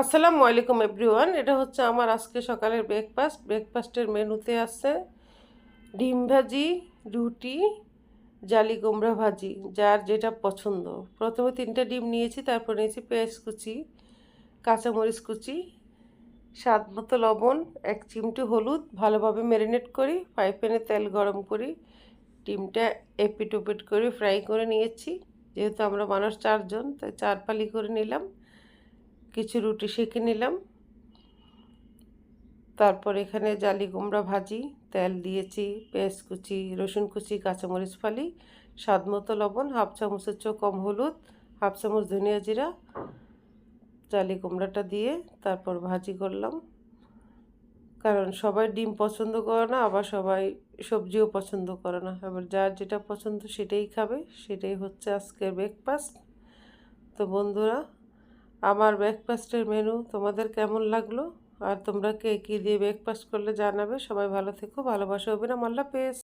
আসসালামু আলাইকুম এভরিওয়ান, এটা হচ্ছে আমার আজকে সকালের ব্রেকফাস্ট ব্রেকফাস্টের মেনুতে আছে ডিম ভাজি, রুটি, জালি কুমড়া ভাজি, যার যেটা পছন্দ। প্রথমে তিনটা ডিম নিয়েছি, তারপর নিয়েছি পেঁয়াজ কুচি, কাঁচামরিচ কুচি, স্বাদ মতো লবণ, এক চিমটি হলুদ, ভালোভাবে ম্যারিনেট করি ফ্রাই প্যানে তেল গরম করি, ডিমটা এপিট ওপিট করে ফ্রাই করে নিয়েছি। যেহেতু আমরা মানুষ চারজন, তাই চার পালি করে নিলাম। কিছু রুটি সেঁকে নিলাম। তারপর এখানে জালি কুমড়া ভাজি, তেল দিয়েছি, পেঁয়াজ কুচি, রসুন কুচি, কাঁচামরিচ ফালি, স্বাদ মতো লবণ, হাফ চামচের চেয়েও কম হলুদ, হাফ চামচ ধনিয়া জিরা, জালি কুমড়াটা দিয়ে তারপর ভাজি করলাম। কারণ সবাই ডিম পছন্দ করে না, আবার সবাই সবজিও পছন্দ করে না। এবার যার যেটা পছন্দ সেটাই খাবে, সেটাই হচ্ছে আজকের ব্রেকফাস্ট তো বন্ধুরা আমার ব্রেকফাস্টের মেনু তোমাদের কেমন লাগল? আর তোমরা কে কী দিয়ে ব্রেকফাস্ট করলে জানাবে? সবাই ভালো থেকো, ভালোবাসা হবে না মাল্লা পেস